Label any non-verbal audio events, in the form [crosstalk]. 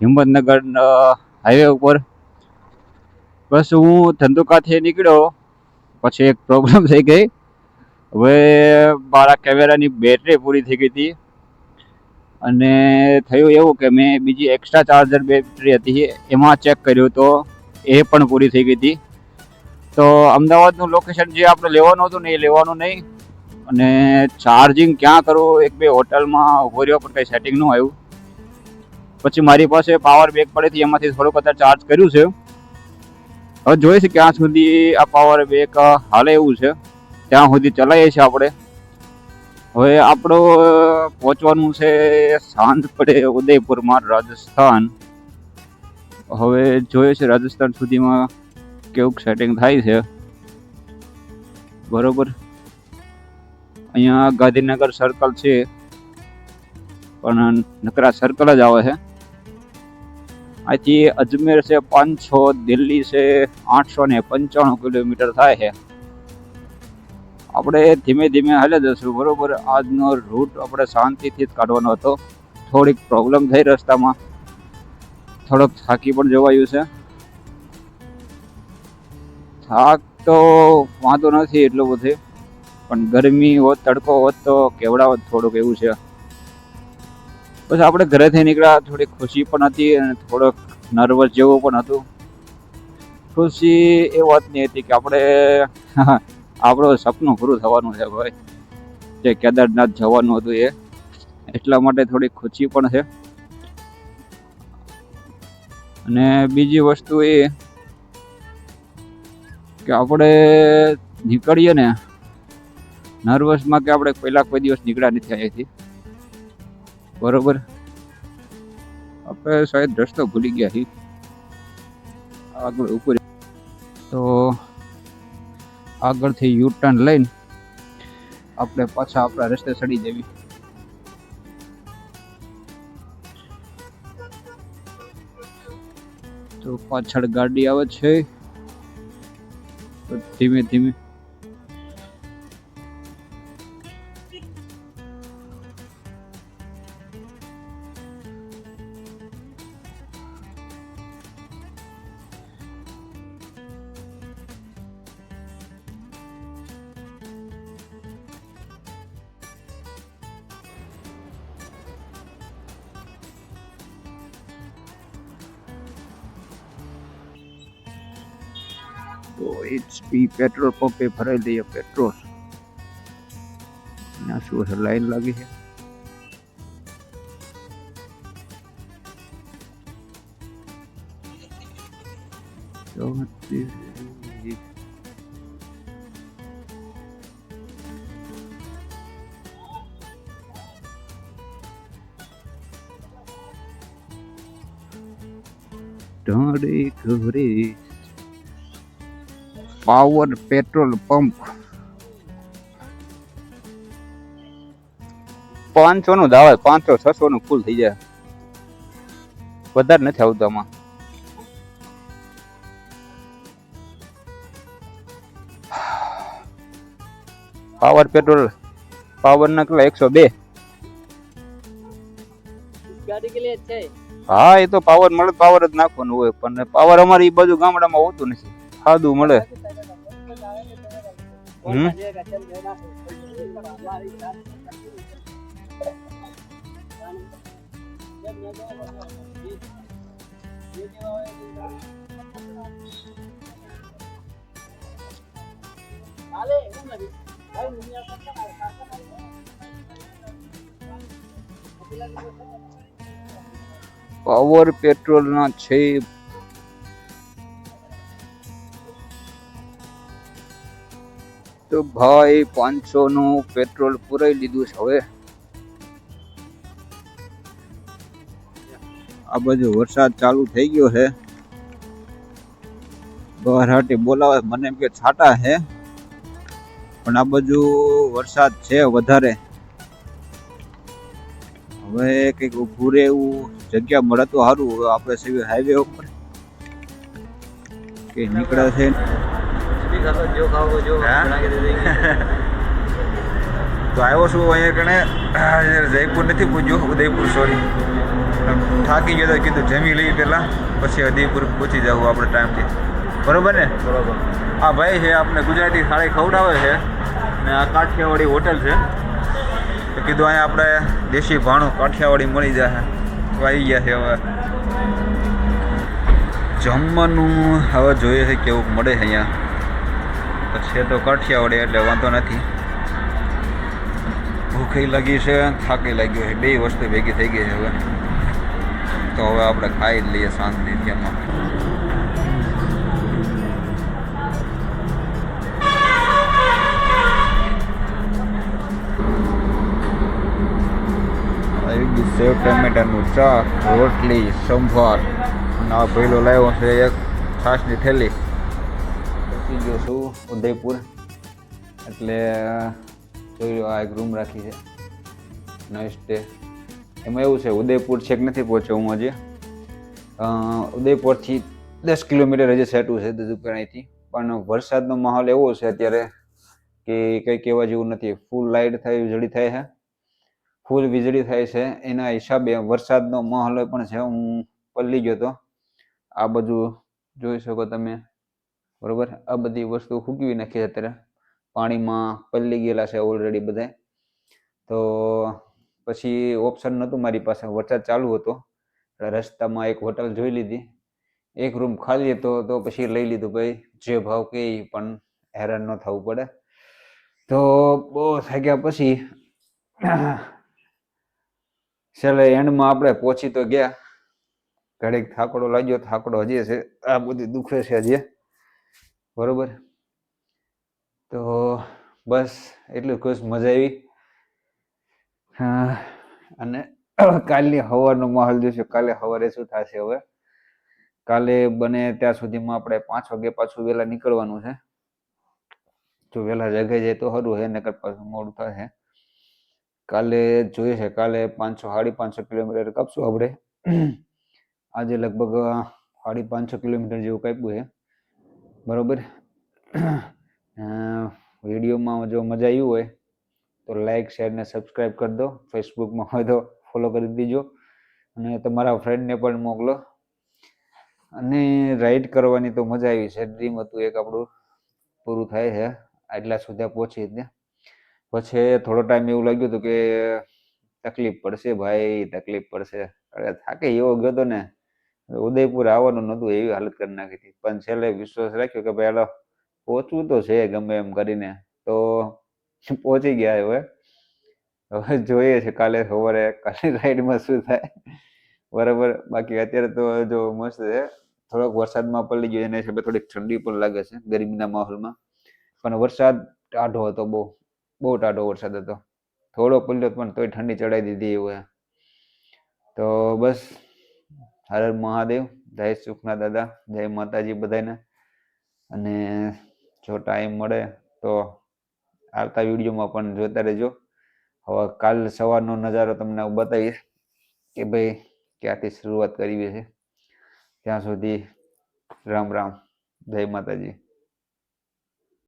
Himmatnagar highway ઉપર. બસ હું ધંધુકાથી નીકળ્યો, પછી એક પ્રોબ્લેમ થઈ ગઈ. હવે મારા કેમેરાની બેટરી પૂરી થઈ ગઈ હતી. અને થયું એવું કે મેં બીજી એક્સ્ટ્રા ચાર્જર બેટરી હતી, એમાં ચેક કર્યું તો એ પણ પૂરી થઈ ગઈ હતી. તો અમદાવાદનું લોકેશન જે આપણે લેવાનું હતું ને એ લેવાનું નહીં. અને ચાર્જિંગ ક્યાં કરવું એક બે હોટલમાં ઊભો રહ્યો પણ કંઈ સેટિંગ ન આવ્યું. પછી મારી પાસે પાવર બેગ પડી હતી એમાંથી થોડુંક અત્યારે ચાર્જ કર્યું છે. હવે જોઈએ છે ક્યાં સુધી આ પાવર બેગ હાલે એવું છે. ત્યાં સુધી ચલાવીએ છીએ આપણે. હવે આપણો પહોંચવાનું છે સાંજ પડે ઉદયપુરમાં રાજસ્થાન. હવે જોઈએ છે રાજસ્થાન સુધીમાં કેવું સેટિંગ થાય છે. બરોબર. અહીંયા ગાંધીનગર સર્કલ છે. પણ નકરા સર્કલ જ આવે છે. અહીંથી અજમેર છે પાંચસો, દિલ્હી છે આઠસો ને પંચાણું કિલોમીટર થાય છે. આપણે ધીમે ધીમે હાલે જશું બરોબર? આજનો રૂટ આપણે શાંતિથી જ કાઢવાનો હતો. થોડીક પ્રોબ્લેમ થઈ રસ્તામાં. થોડોક થાકી પણ જવાયું છે. થાક તો વાંધો નથી એટલો બધો, પણ ગરમી હોત, તડકો હોત તો કેવડાવત થોડુંક એવું છે. બસ આપણે ઘરેથી નીકળ્યા, થોડી ખુશી પણ હતી અને થોડોક નર્વસ જેવું પણ હતું. ખુશી એ વાતની હતી કે આપણે આપણું સપનું પૂરું થવાનું છે ભાઈ. જે કેદારનાથ જવાનું હતું એ. એટલા માટે થોડી ખુશી પણ છે. અને બીજી વસ્તુ એ કે આપણે નીકળીએ ને, નર્વસમાં કે આપણે પહેલા કોઈ દિવસ નીકળ્યા નથી અહીંયાથી બરોબર. આપણે શાયદ રસ્તો ભૂલી ગયા છીએ. આગળ ઉપર. તો આગળથી યુ ટર્ન લઈને આપણે પાછા આપણા રસ્તે ચડી જવી તો પાછળ ગાડી આવે છે. ધીમે ધીમે તો એચપી પેટ્રોલ પંપે ભરાઈ દઈએ પેટ્રોલ ના શું છે લાઈન લાગી છે ચોત્રીસ. ઢાળે ઘરે પાવર પેટ્રોલ પંપ. પાંચસો નું દાવા પાંચસો છસો નું ફૂલ થઈ જાય. વધારે નથી આવતું આમાં. પાવર પેટ્રોલ પાવર ના કેટલા એકસો બે? હા એ તો પાવર મળે પાવર જ નાખવાનું હોય પણ પાવર અમારે એ બાજુ ગામડામાં હોતું નથી. સાદું મળે. હમ પાવર પેટ્રોલ ના છે તો ભાઈ પાંચસો નું પેટ્રોલ પુરાઈ લીધું છે હવે. આ બાજુ વરસાદ ચાલુ થઈ ગયો છે. બહારહાટી બોલાવે, મને એમ કે છાટા છે. પણ આ બાજુ વરસાદ છે વધારે. હવે કંઈક ઊભું રહે એવું જગ્યા મળે તો સારું. આપણે હાઈવે ઉપર. કે નીકળે છે. [laughs] તો આવ્યો છું અહીંયા કણે. જયપુર નથી પૂજ્યો ઉદયપુર સોરી થાકી ગયો તો કીધું જમી લઈએ પહેલાં પછી ઉદયપુર પહોંચી જવું આપણે ટાઈમથી. બરોબર ને? બરોબર. આ ભાઈ છે આપણે ગુજરાતી થાળી ખવડાવે છે. ને આ કાઠિયાવાડી હોટલ છે. તો કીધું અહીંયા આપણે દેશી ભાણું કાઠિયાવાડી મળી જાય તો આવી ગયા છે હવે. જમવાનું હવે જોઈએ છે કેવું મળે છે અહીંયા. છે તો કાઠિયાવાડી એટલે વાંધો નથી. ભૂખી લાગી છે, થાકી લાગ્યો છે, બે વસ્તુ ભેગી થઈ ગઈ છે હવે. તો હવે આપણે ખાઈ જ લઈએ શાંતિ એમાં સેવ ટમેટાનું શાક, રોટલી, સંભાર. અને આ પહેલો લાવ્યો છે એક છાશની થેલી. ગયો છું, ઉદયપુર. એટલે, જોઈ આ એક રૂમ રાખી છે. નાઇસ ડે એમાં એવું છે, ઉદયપુર છેક નથી પહોંચ્યો હું હજી. ઉદયપુરથી દસ કિલોમીટર હજી સેટું છે દુધુપર પણ વરસાદનો માહોલ એવો છે અત્યારે કે કંઈ કહેવા જેવું નથી. ફૂલ લાઇટ થાય, વીજળી થાય છે. ફૂલ વીજળી થાય છે. એના હિસાબે વરસાદનો માહોલ પણ છે. હું પલ્લી ગયો તો આ બધું જોઈ શકો તમે. બરોબર? આ બધી વસ્તુ ફૂંકવી નાખી છે અત્યારે. પાણીમાં પલળી ગયેલા છે ઓલરેડી બધા. તો પછી ઓપ્શન નહોતું મારી પાસે. વરસાદ ચાલુ હતો. રસ્તામાં એક હોટલ જોઈ લીધી. એક રૂમ ખાલી હતો તો પછી લઈ લીધું ભાઈ. જે ભાવ કે પણ હેરાન ન થવું પડે. તો બહુ થાક્યા પછી છેલ્લે એન્ડમાં આપણે પહોંચી તો ગયા. ઘડીક થાકડો લાગ્યો. થાકડો હજી છે. આ બધું દુખે છે હજી. બરોબર? તો બસ એટલું ખુશ મજા આવી. હા, અને કાલની સવારનો માહોલ જોઈશે કાલે સવારે શું થશે હવે? કાલે બને ત્યાં સુધીમાં આપણે પાંચ વાગે પાછું વહેલા નીકળવાનું છે. જો વહેલા જગાઈ જાય તો સારું છે નકર પાછું મોડું થશે. કાલે જોઈએ છે કાલે પાંચસો સાડી પાંચસો કિલોમીટર કાપશું આપણે. આજે લગભગ સાડી પાંચસો કિલોમીટર જેવું કાપ્યું છે. બરોબર? વિડીયોમાં જો મજા આવી હોય, તો લાઈક શેર ને સબસ્ક્રાઈબ કરી દો. ફેસબુકમાં હોય તો ફોલો કરી દીજો. અને તમારા ફ્રેન્ડને પણ મોકલો. અને રાઈડ કરવાની તો મજા આવી છે. ડ્રીમ હતું એક આપણું. પૂરું થાય છે. આટલા સુધી પહોંચી ત્યાં પછી થોડો ટાઈમ એવું લાગ્યું હતું કે તકલીફ પડશે ભાઈ, તકલીફ પડશે. અરે થાકે એવો ગયો હતો ને. ઉદયપુર આવવાનું નહોતું, એવી હાલત કરી નાખી હતી. પણ છેલ્લે વિશ્વાસ રાખ્યો કે ભાઈ પહોંચવું તો છે ગમે એમ કરીને. તો પહોંચી ગયા હવે. હવે જોઈએ છે કાલે સવારે કાલે રાઈડમાં શું થાય. બરાબર. બાકી અત્યારે તો જો મસ્ત છે. થોડોક વરસાદમાં પડી ગયો, એના હિસાબે થોડીક ઠંડી પણ લાગે છે ગરમીના માહોલમાં. પણ વરસાદ ટાઢો હતો બહુ. બહુ ટાઢો વરસાદ હતો. થોડો પડ્યો પણ તોય ઠંડી ચડાવી દીધી એવું તો બસ હર મહાદેવ, જય સુખના દાદા, જય માતાજી બધાને. અને જો ટાઈમ મળે તો આવતા વિડીયોમાં પણ જોતા રહેજો. હવે કાલ સવારનો નજારો તમને હું બતાવીશ કે ભાઈ ક્યાંથી શરૂઆત કરવી છે. ત્યાં સુધી રામ રામ, જય માતાજી.